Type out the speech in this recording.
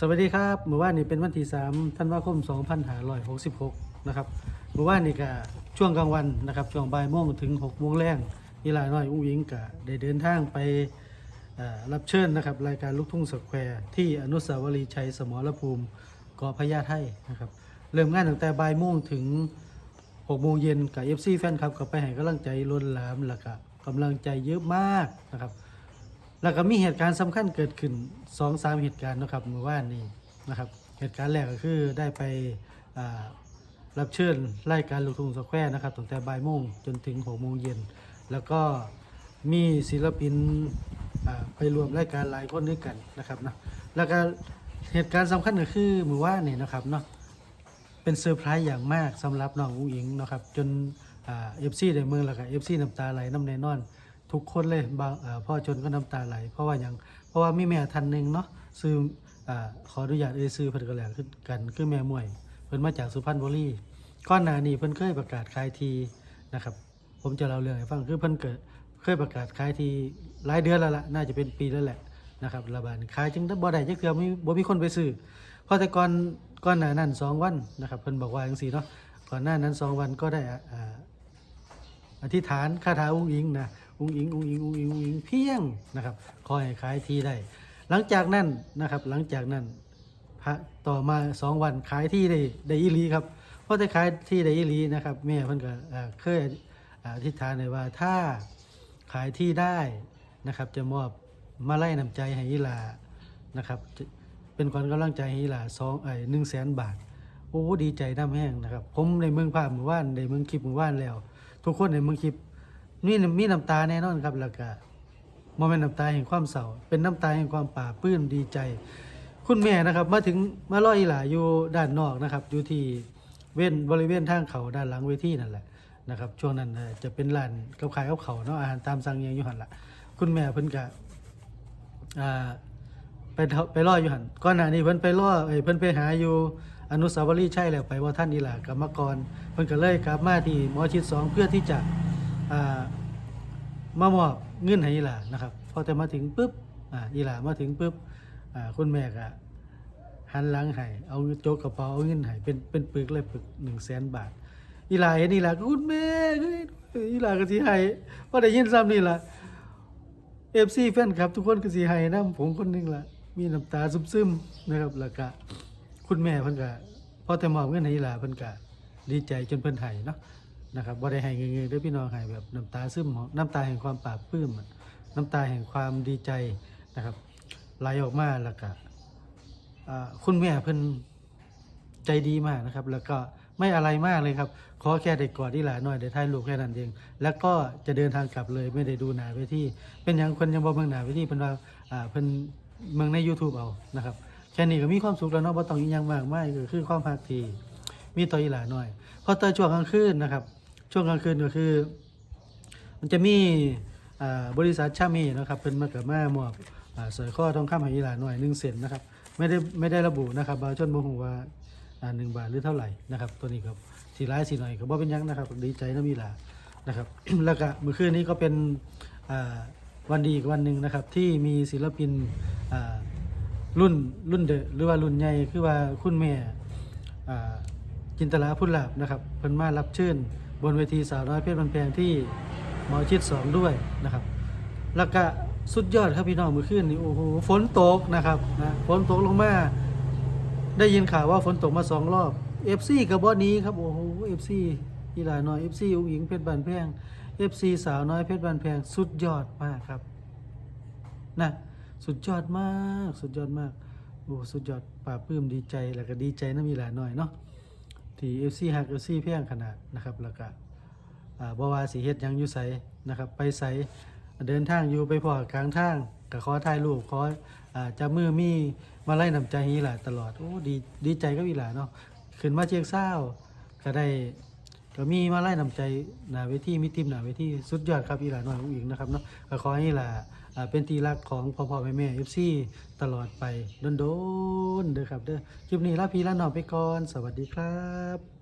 สวัสดีครับเมื่อวานนี้เป็นวันที่3ธันวาคม 2566 นะครับเมื่อวานนี้ก็ช่วงกลางวันนะครับช่วงบ่ายโมงถึง6โมงแรงอีหลาน้อยอุ้งอิงก็ได้เดินทางไปรับเชิญนะครับรายการลูกทุ่งสแควร์ที่อนุสาวรีย์ชัยสมรภูมิกอพญาไทนะครับเริ่มงานตั้งแต่บ่ายโมงถึง6โมงเย็นกับ FC แฟนคลับก็ไปให้กำลังใจล้นหลามแล้วก็กำลังใจเยอะมากนะครับ แล้วก็มีเหตุการณ์สำคัญเกิดขึ้น2อสามเหตุการณ์นะครับเมื่อวานนี้นะครับ เหตุการณ์แรกก็คือได้ไปรับเชิญรายการลูกทุ่งสแควร์นะครับตั้งแต่บ่ายโมงจนถึงหกโมงเย็นแล้วก็มีศิลปินไปรวมรายการหลายคนด้วยกันนะครับนะแล้วก็เหตุการณ์สำคัญก็คือเมื่อวานนี้นะครับเนาะเป็นเซอร์ไพรส์อย่างมากสำหรับน้องอุ้งอิงนะครับจนเอฟซีในเมืองแล้วก็เอฟซีน้ำตาไหลน้ำแน่นอน ทุกคนเลยบางอ่าพ่อจนก็น้ำตาไหล เพราะว่าอย่างเพราะว่ามีแม่ท่านหนึ่งเนาะซื้ออขออนุญาตเอ่ยซื้อเพิ่นก็แล้วขึ้นกันคือแม่มวย เพิ่นมาจากสุพรรณบุรีก่อนหน้านี้เพิ่นเคยประกาศขายทีนะครับ ผมจะเล่าเรื่องให้ฟังคือเพิ่นเกิดเคยประกาศขายทีหลายเดือนแล้วล่ะน่าจะเป็นปีแล้วแหละนะครับระบาดขายจึงบ่ได้จักเทื่อมีบ่มีคนไปซื้อพราะแต่ก่อนก่อนหน้านั้นสองวันนะครับเพิ่นบอกว่าจังซี่เนาะก่อนหน้านั้นสองวันก็ได้ออธิษฐานคาถาอุ้งอิงนะ อุ้งอิงอุ้งอิงอุ้งอิงอุ้งอิงเพียงนะครับขอให้ขายทีได้ หลังจากนั้นนะครับ หลังจากนั้นพระต่อมาสองวันขายที่ได้ได้อีลีครับเพราะขายที่ได้อีลีนะครับแม่เพิ่นก็เคยอธิษฐานเลยว่าถ้าขายที่ได้นะครับ จะมอบมาไล่นำใจให้อีลานะครับเป็นความกำลังใจให้หลาสองไอ้หนึ่งแสนบาทโอ้ดีใจน้ำแห้งนะครับ ผมในเมืองภาพหมู่บ้านในเมืองคลิปหมู่บ้านแล้ว ทุกคนในเมืองคลิป นี่มีน้ำตาแน่นอนครับแล้วก็โมเมนน้ำตาแห่งความเศร้าเป็นน้ำตาแห่งความป่าปลื้มดีใจ คุณแม่นะครับ มาถึงมาล่อยหลาอยู่ด้านนอกนะครับ อยู่ที่เว้นบริเวณทางเขาด้านหลังเวทีนั่นแหละนะครับช่วงนั้นจะเป็นร้านกับขายกับเขาเนาะอาหารตามสั่งอยังอยู่หันละคุณแม่เพิ่นกะไปไปล่ออยู่หันก่อนหน้านี้เพิ่นไปล่อเอ้ยเพิ่นไปหาอยู่อนุสาวรีย์ใช่แล้วไปว่าท่านนี่ล่ะกรรมกรเพิ่นก็เลยกลับมาที่หมอชิดสองเพื่อที่จะ มามอบเงินให้อีหลานะครับ พอแต่มาถึงปุ๊บอ่าอีหลามาถึงปุ๊บอ่าคุณแม่ก็หันหลังให้เอาโจกกระเป๋าเอาเงินให้เป็นเป็นปึกเลยปึก100,000บาท อีหลาเห็นอีหล่าก็คุณแม่ยอีหลาก็สิให้พอได้ยินซ้ำนี่ล่ะเอฟซีแฟนครับ ทุกคนก็สีไห้นะผมคนหนึงละมีน้ำตาซึมๆนะครับแล้วก็คุณแม่เพิ่นก็พอแต่มอบเงินให้อีหลาเพิ่นก็ดีใจจนเพิ่นไห้เนาะ นะครับบ่ได้ให้เงยๆด้อพี่น้องให้แบบน้ำตาซึมน้ำตาแห่งความปลาบปลื้มน้ำตาแห่งความดีใจนะครับไหลออกมาแล้วก็คุณแม่เพิ่นใจดีมากนะครับ แล้วก็ไม่อะไรมากเลยครับ ขอแค่ได้กอดที่หลานหน่อยได้ถ่ายรูปแค่นั้นเอง แล้วก็จะเดินทางกลับเลยไม่ได้ดูหนาไปที่ เป็นอย่างคนยังบอกเมืองหนาไปที่เป็นว่าเพิ่นเมืองใน YouTube เอานะครับแค่นี้ก็มีความสุขแล้วเนาะบ่ต้องอีหยังมากมายก็คือความภาคทีมีต่ออีหลาหน่อยพอตอนช่วงกลางคืนนะครับ ช่วงกลางคืนก็คือ มันจะมีบริษัทชามีนะครับเพิ่นมาเกับมามอบอ่าสร้อยคอทองคำห้อีหลาหน่อย1เซนนะครับไม่ได้ไม่ได้ระบุนะครับบาชนบ่ฮู้ว่าอ่า1บาทหรือเท่าไหร่นะครับ ตัวนี้ครับสิหลายสิหน่อยก็บ่เป็นยังนะครับ ดีใจนะมีหลานะครับ แล้วก็เมื่อคืนนี้ก็เป็นวันดีอีกวันหนึ่งนะครับ ที่มีศิลปินรุ่นรุ่นเดอหรือว่ารุ่นใหญ่คือว่าคุณแม่จินตลาพุทธลาบนะครับเพิ่นมารับเชิญ บนเวทีสาวน้อยเพชรบันแพงที่หมอชิดสองด้วยนะครับ แล้วก็สุดยอดครับพี่น้องมื่อคืนนี้โอ้โหฝนตกนะครับนะฝนตกลงมา ได้ยินข่าวว่าฝนตกมาสองรอบ FC กับบอนี้ครับโอ้โห FC อีหลาน้อย FC อุ้งอิงเพชรบันแพง FC สาวน้อยเพชรบันแพงสุดยอดมากครับนะสุดยอดมาก สุดยอดมากโอ้สุดยอดปลาปื้มดีใจแล้วก็ดีใจนะมีหลาน้อยเนาะ ที่ FC ฮัก FC เพียงขนาดนะครับแล้วก็บว่าสิเฮ็ดยังอยู่ไสนะครับไปไสเดินทางอยู่ไปพอกลางทางก็ขอถ่ายรูปขออจับมือมีมาไล่นำใจให้อีหลาตลอดโอ้ดีดีใจกับอีหลาเนาะขึ้นมาเชียงเศร้าก็ได้ก็มีมาไล่นำใจหน้าเวทีมีทีมหน้าเวทีสุดยอดครับอีหลาน้อยอุ้งอิงนะครับเนาะก็ขอให้อีหลาอ่า เป็นที่รักของพ่อพ่อแม่แม่ FC ตลอดไปโดนๆเด้อครับเด้อคลิปนี้ลาพี่ลาน้องไปก่อน สวัสดีครับ